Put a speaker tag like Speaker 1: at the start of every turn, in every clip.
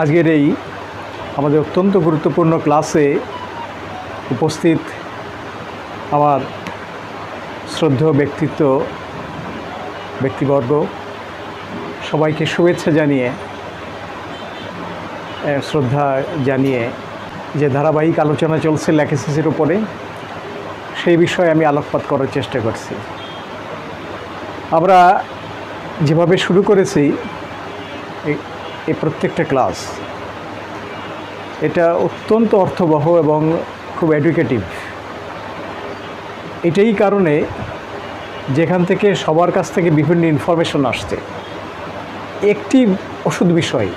Speaker 1: আজকের এই আমাদের অত্যন্ত গুরুত্বপূর্ণ ক্লাসে উপস্থিত আমার শ্রদ্ধেয় ব্যক্তিত্ব, ব্যক্তিবর্গ, সবাইকে শুভেচ্ছা জানিয়ে শ্রদ্ধা জানিয়ে যে ধারাবাহিক আলোচনা চলছে ল্যাকেসিসের উপরে, সেই বিষয়ে আমি আলোকপাত করার চেষ্টা করছি। আমরা যেভাবে শুরু করেছি এই- প্রত্যেকটা ক্লাস, এটা অত্যন্ত অর্থবহ এবং খুব এডুকেটিভ এটাই কারণে যেখান থেকে সবার কাছ থেকে বিভিন্ন ইনফরমেশন আসছে। একটি ওষুধ বিষয়,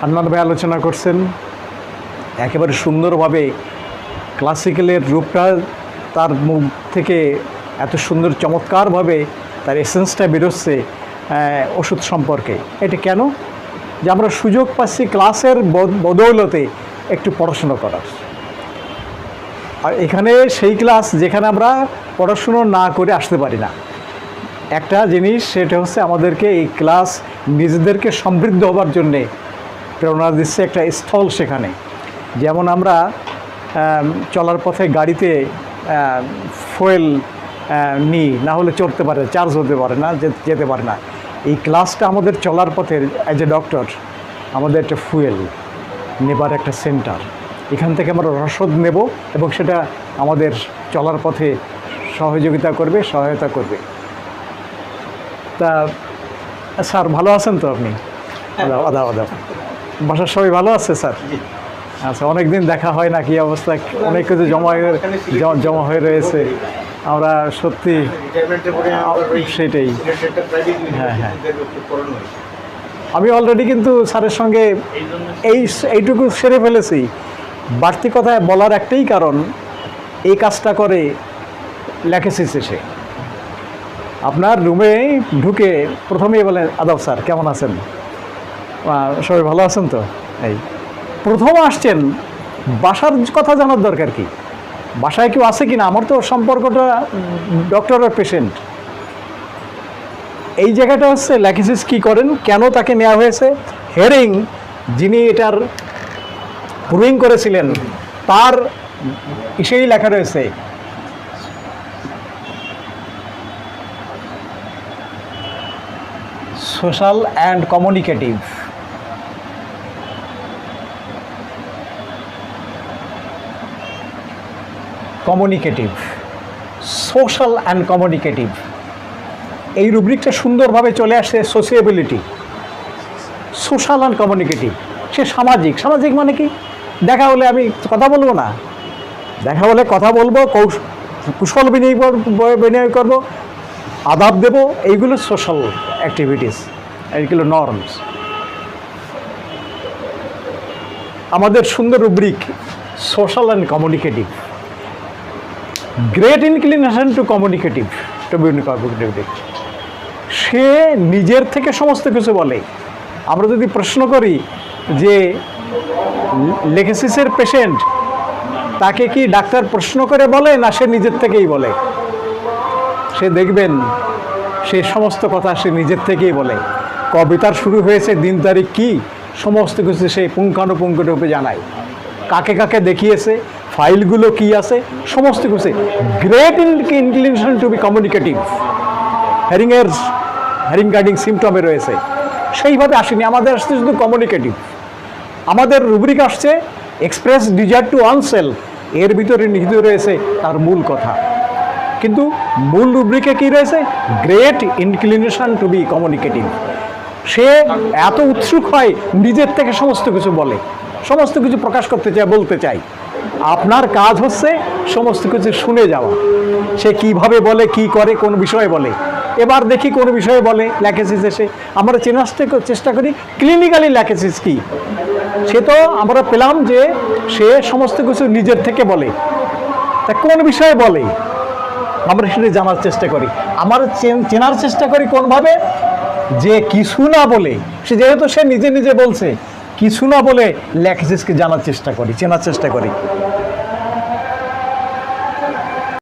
Speaker 1: হান্নান ভাই আলোচনা করছেন, একেবারে সুন্দরভাবে ক্লাসিক্যালের রূপটা তার মুখ থেকে এত সুন্দর চমৎকারভাবে তার এসেন্সটা বেরোচ্ছে। ওষুধ সম্পর্কে। এটা কেন? যে আমরা সুযোগ পাচ্ছি ক্লাসের বদ- বদৌলতে একটু পড়াশুনো করার। আর এখানে সেই ক্লাস যেখানে আমরা পড়াশুনো না করে আসতে পারি না। একটা জিনিস, সেটা হচ্ছে আমাদেরকে এই ক্লাস নিজেদেরকে সমৃদ্ধ হবার জন্যে প্রেরণা দিচ্ছে একটা স্থল সেখানে। যেমন আমরা চলার পথে গাড়িতে ফুয়েল নিই, না হলে চড়তে পারে চার্জ হতে পারে না যেতে পারে না। এই ক্লাসটা আমাদের চলার পথে অ্যাজ এ ডক্টর আমাদের একটা ফুয়েল নেবার একটা সেন্টার এখান থেকে আমরা রসদ নেব এবং সেটা আমাদের চলার পথে সহযোগিতা করবে সহায়তা করবে। তা স্যার ভালো আছেন তো আপনি? আদা আদা আদাব বাসার সবাই ভালো আছে স্যার? আচ্ছা অনেক দিন দেখা হয় না কি অবস্থা? অনেক কিছু জমা হয়ে জমা হয়ে রয়েছে। আমরা সত্যি সেটাই। হ্যাঁ, হ্যাঁ। আমি অলরেডি কিন্তু স্যারের সঙ্গে এই এইটুকু সেরে ফেলেছি। বাড়তি কথায় বলার একটাই কারণ এই কাজটা করে লেখেছিস সে আপনার রুমে ঢুকে প্রথমেই বলেন আদব স্যার কেমন আছেন? সবাই ভালো আছেন তো? এই প্রথম আসছেন বাসার কথা জানার দরকার কি? বাসায় কেউ আছে কি না আমার তো সম্পর্কটা ডক্টর আর পেশেন্ট এই জায়গাটা হচ্ছে ল্যাকিসিস কী করেন? কেন তাকে নেওয়া হয়েছে? হেরিং যিনি এটার প্রুভিং করেছিলেন, তার ইসেই লেখা রয়েছে। Social and communicative communicative social and communicative এই রুব্রিকটা সুন্দরভাবে চলে আসছে সোসিয়েবিলিটি সোশ্যাল অ্যান্ড কমিউনিকেটিভ সে সামাজিক সামাজিক মানে কি? দেখা হলে আমি কথা বলব না। দেখা হলে কথা বলব, কৌশ- কুশল বিনিয়োগ বিনিয়োগ করব, আদাব দেব, এইগুলো সোশ্যাল অ্যাক্টিভিটিস এইগুলো নর্মস আমাদের সুন্দর rubric social and communicative great inclination to communicative to communicative সে নিজের থেকে সমস্ত কিছু বলে। আমরা যদি প্রশ্ন করি যে, লেখেসিসের পেশেন্ট তাকে কি ডাক্তার প্রশ্ন করে বলে না সে নিজের থেকেই বলে? সে দেখবেন, সে সমস্ত কথা সে নিজের থেকেই বলে। কবে তার শুরু হয়েছে, দিন তারিখ কী? সমস্ত কিছু সে পুঙ্খানুপুঙ্খরূপে জানায়। কাকে কাকে দেখিয়েছে? ফাইলগুলো কি আছে? সমস্ত কিছু great inclination to be communicative হ্যারিংয়ের হ্যারিং গার্ডিং সিমটমে রয়েছে। সেইভাবে আসেনি। আমাদের আসছে শুধু কমিউনিকেটিভ আমাদের রুব্রিক আসছে এক্সপ্রেস ডিজায়ার টু আনসেল এর ভিতরে নিহিত রয়েছে তার মূল কথা। কিন্তু মূল রুব্রিকে কি রয়েছে? Great inclination to be communicative সে এত উৎসুক হয়, নিজের থেকে সমস্ত কিছু বলে। সমস্ত কিছু প্রকাশ করতে চায়, বলতে চায়। আপনার কাজ হচ্ছে সমস্ত কিছু শুনে যাওয়া। সে কীভাবে বলে, কি করে, কোন বিষয়ে বলে। এবার দেখি কোন বিষয়ে বলে, ল্যাকেসিস এসে। আমরা চেনার চেষ্টা- করি ক্লিনিক্যালি ল্যাকেসিস কি? সে তো আমরা পেলাম যে সে সমস্ত কিছু নিজের থেকে বলে। তা কোন বিষয়ে বলে? আমরা সেটা জানার চেষ্টা করি। আমার চেনার চেষ্টা করি কোনভাবে? যে কিছু না বলে। সে যেহেতু সে নিজে নিজে বলছে কিছু না বলে ল্যাকসিসকে জানার চেষ্টা করি চেনার চেষ্টা করি।